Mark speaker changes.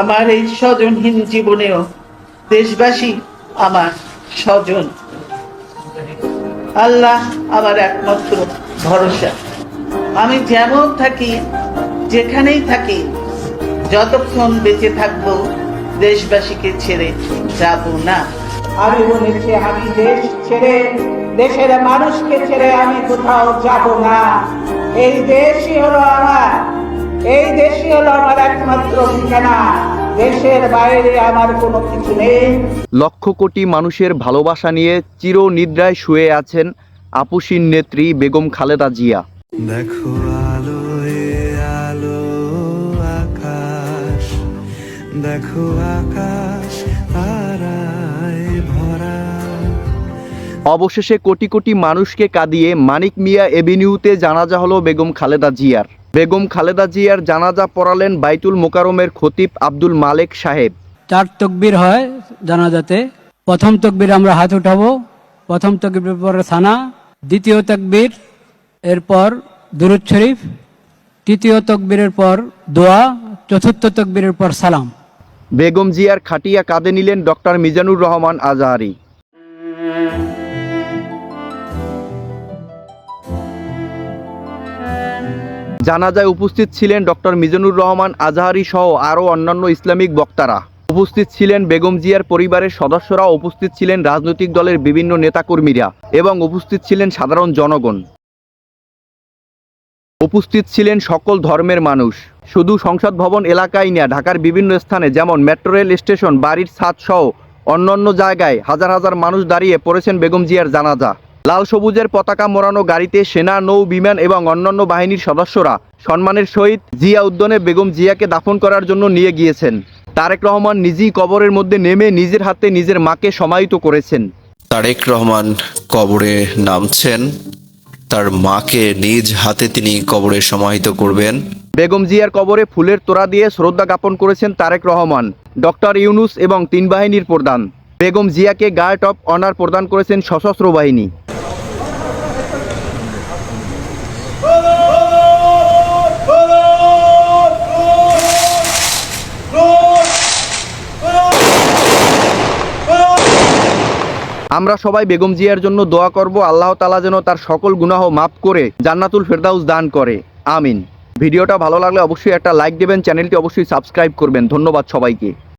Speaker 1: আমার এই স্বজনহীন জীবনেও দেশবাসী আমার স্বজন। আল্লাহ আমার একমাত্র ভরসা। আমি যেমন থাকি, যেখানেই থাকি, যতক্ষণ বেঁচে থাকব, দেশবাসীকে ছেড়ে যাব না।
Speaker 2: আমি বলেছি, আমি দেশ ছেড়ে, দেশের মানুষকে ছেড়ে আমি কোথাও যাব না। এই দেশই হলো আমার এই দেশই হলো আমার একমাত্র ঠিকানা। দেশের বাইরে আমার কোনো কিছু নেই।
Speaker 3: লক্ষ কোটি মানুষের ভালোবাসা নিয়ে চির নিদ্রায় শুয়ে আছেন আপুসিন নেত্রী বেগম খালেদা জিয়া।
Speaker 4: দেখো আলো আলো আকাশ। দেখো আকাশ তারায় ভরা।
Speaker 3: অবশেষে কোটি কোটি মানুষকে কাঁদিয়ে মানিক মিয়া এভিনিউতে জানাজা হলো বেগম খালেদা জিয়ার। বেগম খালেদা জিয়ার জানাজা পড়ালেন বাইতুল মোকারমের খতিব আব্দুল মালেক সাহেব।
Speaker 5: চার তকবির হয় জানাজাতে। প্রথম তকবির আমরা হাত উঠাবো। প্রথম তকবির পরে সানা। দ্বিতীয় তকবির এরপর দুরুদ শরীফ। তৃতীয় তকবীরের পর দোয়া। চতুর্থ তকবীরের পর সালাম।
Speaker 3: বেগম জিয়ার খাটিয়া কাঁদে নিলেন ডক্টর মিজানুর রহমান আজহারি। জানাজায় উপস্থিত ছিলেন ডক্টর মিজানুর রহমান আজহারি সহ আরও অন্যান্য ইসলামিক বক্তারা। উপস্থিত ছিলেন বেগম জিয়ার পরিবারের সদস্যরা উপস্থিত ছিলেন রাজনৈতিক দলের বিভিন্ন নেতাকর্মীরা এবং উপস্থিত ছিলেন সাধারণ জনগণ। উপস্থিত ছিলেন সকল ধর্মের মানুষ। শুধু সংসদ ভবন এলাকায় না ঢাকার বিভিন্ন স্থানে যেমন মেট্রো রেল স্টেশন, বাড়ির ছাদ সহ অন্যান্য জায়গায় হাজার হাজার মানুষ দাঁড়িয়ে পড়েছেন বেগম জিয়ার জানাজা। লাল সবুজের পতাকা মোড়ানো গাড়িতে সেনা নৌ বিমান এবং অন্যান্য বাহিনীর সদস্যরা সম্মানের সহিত জিয়া উদ্যানে বেগম জিয়াকে দাফন করার জন্য নিয়ে গিয়েছেন। তারেক রহমান নিজেই কবরের মধ্যে নেমে নিজের হাতে নিজের মাকে সমাহিত করেছেন।
Speaker 6: তারেক রহমান কবরে নামছেন। তার মাকে নিজ হাতে তিনি কবরে সমাহিত করবেন।
Speaker 3: বেগম জিয়ার কবরে ফুলের তোড়া দিয়ে শ্রদ্ধা জ্ঞাপন করেছেন তারেক রহমান ডক্টর ইউনুস এবং তিন বাহিনীর প্রধান। বেগম জিয়াকে গার্ড অফ অনার প্রদান করেছেন সশস্ত্র বাহিনী। আমরা সবাই বেগম জিয়ার জন্য দোয়া করব, আল্লাহ তালা যেন তার সকল গুনাহ মাফ করে জান্নাতুল ফেরদাউস দান করে। আমিন। ভিডিওটা ভালো লাগলে অবশ্যই একটা লাইক দেবেন, চ্যানেলটি অবশ্যই সাবস্ক্রাইব করবেন। ধন্যবাদ সবাইকে।